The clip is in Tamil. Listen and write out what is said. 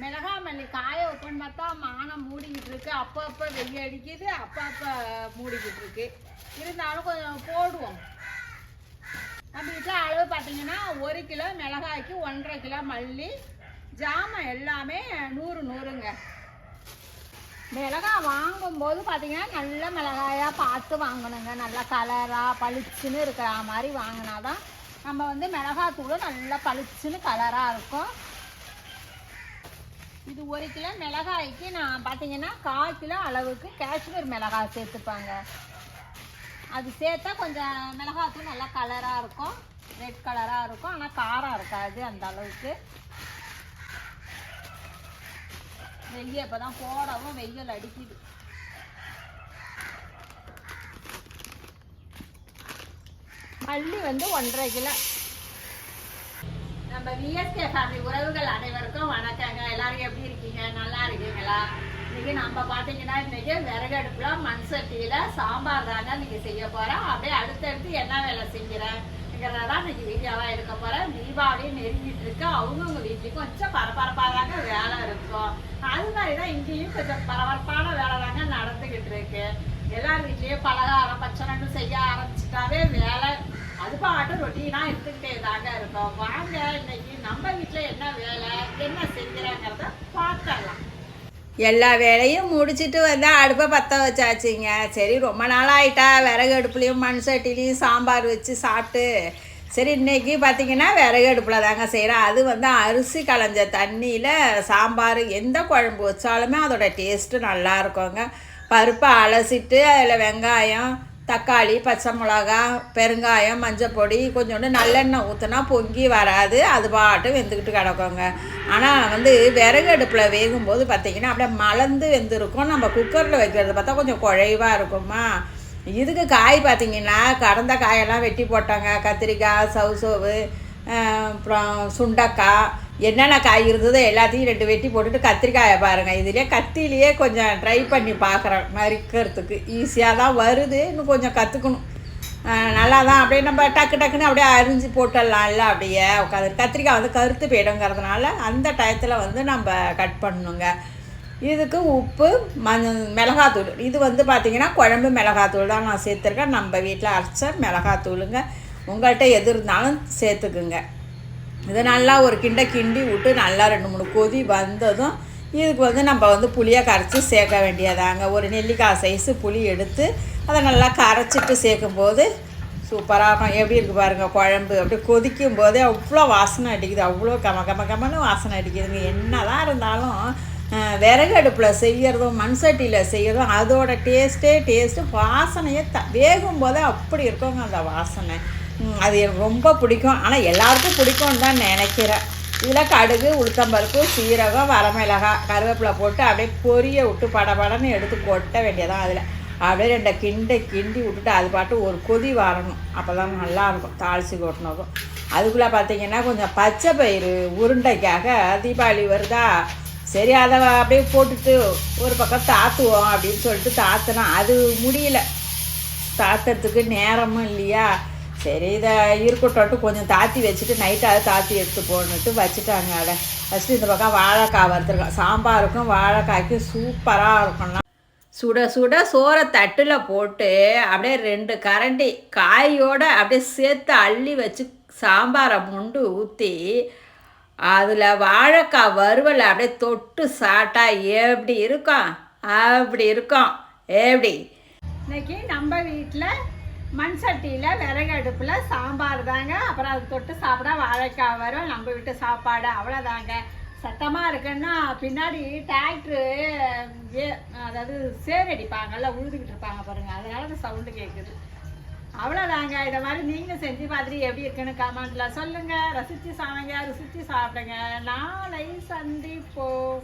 மிளகா மல்லி காய வைப்போன்னு பார்த்தா மானம் மூடிக்கிட்டு இருக்கு அப்போ அப்போ வெயில் அடிக்குது அப்போ அப்போ மூடிக்கிட்டு இருக்கு இருந்தாலும் கொஞ்சம் போடுவோம். நம்ம வீட்டில் அளவு பார்த்தீங்கன்னா ஒரு கிலோ மிளகாய்க்கு ஒன்றரை கிலோ மல்லி ஜாமான் எல்லாமே நூறு நூறுங்க. மிளகாய் வாங்கும்போது பார்த்தீங்கன்னா நல்ல மிளகாயாக பார்த்து வாங்கணுங்க. நல்ல கலராக பளிச்சுன்னு இருக்கிற மாதிரி வாங்கினா தான் நம்ம வந்து மிளகாய் நல்லா பளிச்சுன்னு கலராக இருக்கும். இது ஒரு கிலோ மிளகாய்க்கு நான் பார்த்தீங்கன்னா கால் கிலோ அளவுக்கு காஷ்மீர் மிளகாய் சேர்த்துப்பாங்க. அது சேர்த்தா கொஞ்சம் மிளகாய்க்கும் நல்லா கலராக இருக்கும். ரெட் கலராக இருக்கும். ஆனால் காரம் இருக்காது அந்த அளவுக்கு. வெயில் இப்போ தான் போடவும் வெயில் அடிக்குது. மல்லி வந்து ஒன்றரை கிலோ. நம்ம விஎஸ்கே ஃபேமிலி உறவுகள் அனைவருக்கும் வணக்கங்க. எல்லாரும் எப்படி இருக்கீங்க? நல்லா இருக்கீங்களா? இன்னைக்கு நம்ம பார்த்தீங்கன்னா இன்னைக்கு விறகடுப்புல மண் சட்டியில சாம்பார் தாங்க இன்னைக்கு செய்ய போறோம் அப்படியே அடுத்தடுத்து என்ன வேலை செய்கிறேங்கிறதான் இன்னைக்கு வீடியோவாக எடுக்க போறேன். தீபாவளி நெருங்கிட்டு இருக்கு. அவங்கவுங்க வீட்லேயும் கொஞ்சம் பரபரப்பாக தாங்க வேலை இருக்கும். அது மாதிரி தான் இங்கேயும் கொஞ்சம் பரபரப்பான வேலை தாங்க நடந்துகிட்டு இருக்கு. எல்லார் வீட்லேயும் பலகாரம் பச்சனன்னு செய்ய ஆரம்பிச்சிட்டாவே வேலை அது பாட்டு ரொட்டீனா எடுத்துக்கிட்டே தாங்க இருக்கோம். வாங்க இன்னைக்கு நம்ம வீட்ல என்ன வேலை என்ன செஞ்சுறாங்கிறத பார்க்கலாம் எல்லா வேலையும் முடிச்சிட்டு வந்தால் அடுப்பை பற்ற வச்சாச்சுங்க. சரி ரொம்ப நாள் ஆயிட்டா விறகு அடுப்புலையும் மண் சட்டிலையும் சாம்பார் வச்சு சாப்பிட்டு சரி இன்றைக்கி பார்த்தீங்கன்னா விறகு அடுப்பில் தாங்க செய்கிறேன் அது வந்து அரிசி களைஞ்ச தண்ணியில் சாம்பார் எந்த குழம்பு வச்சாலுமே அதோட டேஸ்ட்டு நல்லா இருக்குங்க. பருப்பை அலசிட்டு அதில் வெங்காயம் தக்காளி பச்சை மிளகா பெருங்காயம் மஞ்சப்பொடி கொஞ்சோண்டு நல்லெண்ணெய் ஊற்றினா பொங்கி வராது. அது பாட்டு வெந்துக்கிட்டு கிடக்குங்க. ஆனால் வந்து விறகு அடுப்பில் வேகும்போது பார்த்தீங்கன்னா அப்படியே மலர்ந்து வெந்திருக்கும். நம்ம குக்கரில் வைக்கிறது பார்த்தா கொஞ்சம் குழைவாக இருக்குமா? இதுக்கு காய் பார்த்தீங்கன்னா கடந்த காயெல்லாம் வெட்டி போட்டாங்க. கத்திரிக்காய் சவுசோவு அப்புறம் சுண்டக்காய் என்னென்ன காய் இருந்ததோ எல்லாத்தையும் ரெண்டு வெட்டி போட்டுட்டு கத்திரிக்காயை பாருங்கள் இதுலேயே கத்திலேயே கொஞ்சம் ட்ரை பண்ணி பார்க்குறேன். மறிக்கிறதுக்கு ஈஸியாக தான் வருது. இன்னும் கொஞ்சம் கற்றுக்கணும் நல்லா தான் அப்படியே நம்ம டக்கு டக்குன்னு அப்படியே அரிஞ்சு போட்டுடலாம்ல அப்படியே உட்காந்து கத்திரிக்காய் வந்து கருத்து போயிடுங்கிறதுனால அந்த டயத்தில் வந்து நம்ம கட் பண்ணணுங்க. இதுக்கு உப்பு மஞ்ச மிளகாத்தூள். இது வந்து பார்த்திங்கன்னா குழம்பு மிளகாத்தூள் தான் நான் சேர்த்துருக்கேன். நம்ம வீட்டில் அரைச்ச மிளகாத்தூளுங்க. உங்கள்கிட்ட எது இருந்தாலும் சேர்த்துக்குங்க. இதை நல்லா ஒரு கிண்ட கிண்டி விட்டு நல்லா ரெண்டு மூணு கொதி வந்ததும் இதுக்கு வந்து நம்ம வந்து புளியை கரைச்சி சேர்க்க வேண்டியதாங்க. ஒரு நெல்லிக்காய் சைஸு புளி எடுத்து அதை நல்லா கரைச்சிட்டு சேர்க்கும்போது சூப்பராக இருக்கும். எப்படி இருக்குது பாருங்கள் குழம்பு. அப்படியே கொதிக்கும் போதே அவ்வளோ வாசனை அடிக்குது. அவ்வளோ கம கம கமன்னு வாசனை அடிக்குதுங்க. என்ன தான் இருந்தாலும் விறகு அடுப்பில் செய்கிறதும் மண் சட்டியில் செய்கிறதும் அதோட டேஸ்ட்டே டேஸ்ட்டு வாசனையே த வேகும் போதே அப்படி இருக்குங்க அந்த வாசனை. அது எனக்கு ரொம்ப பிடிக்கும். ஆனால் எல்லாருக்கும் பிடிக்கும்னு தான் நினைக்கிறேன். இதில் கடுகு உளுத்தம்பருப்பு சீரகம் வரமிளகாய் கருவேப்பிலை போட்டு அப்படியே பொரிய விட்டு படபடன்னு எடுத்து கொட்ட வேண்டியதான் அதில். அப்படியே ரெண்டை கிண்டை கிண்டி விட்டுட்டு அது பாட்டு ஒரு கொதி வரணும். அப்போ தான் நல்லாயிருக்கும் தாளித்து கொட்டினதும். அதுக்குள்ளே பார்த்தீங்கன்னா கொஞ்சம் பச்சை பயிறு உருண்டைக்காக தீபாவளி வருதா? சரி அதை அப்படியே போட்டுட்டு ஒரு பக்கம் தாத்துவோம் அப்படின்னு சொல்லிட்டு தாத்துனா அது முடியல. தாத்துறதுக்கு நேரமும் இல்லையா? சரி இதை இருக்கட்டும் கொஞ்சம் தாத்தி வச்சுட்டு நைட்டாக தாத்தி எடுத்து போடணுட்டு வச்சுட்டாங்க அதை. ஃபஸ்ட்டு இந்த பக்கம் வாழைக்காய் வறுத்துருக்கோம். சாம்பாருக்கும் வாழைக்காய்க்கும் சூப்பராக இருக்கும்னா சுட சுட சோறை தட்டில் போட்டு அப்படியே ரெண்டு கரண்டி காயோடு அப்படியே சேர்த்து அள்ளி வச்சு சாம்பாரை முண்டு ஊற்றி அதில் வாழைக்காய் வறுவலை அப்படியே தொட்டு சாட்டா எப்படி இருக்கும்? அப்படி இருக்கும். எப்படி? இன்னைக்கு நம்ம வீட்டில் மண் சட்டியில் விறகு அடுப்பில் சாம்பார் தாங்க. அப்புறம் அது தொட்டு சாப்பிட வாழைக்காய் வரும். நம்ம வீட்டு சாப்பாடு அவ்வளோதாங்க சத்தமாக இருக்குன்னா பின்னாடி டிராக்டரு அதாவது சேர் அடிப்பாங்கல்ல உழுதுகிட்டு இருப்பாங்க பாருங்கள் அதனால அந்த சவுண்டு கேட்குது அவ்வளோதாங்க இதை மாதிரி நீங்களும் செஞ்சு பார்த்துட்டு எப்படி இருக்குன்னு கமெண்ட்டில் சொல்லுங்கள் ரசிச்சு சாப்பிடுங்க ருசித்து சாப்பிடுங்க. நாளை சந்திப்போம்.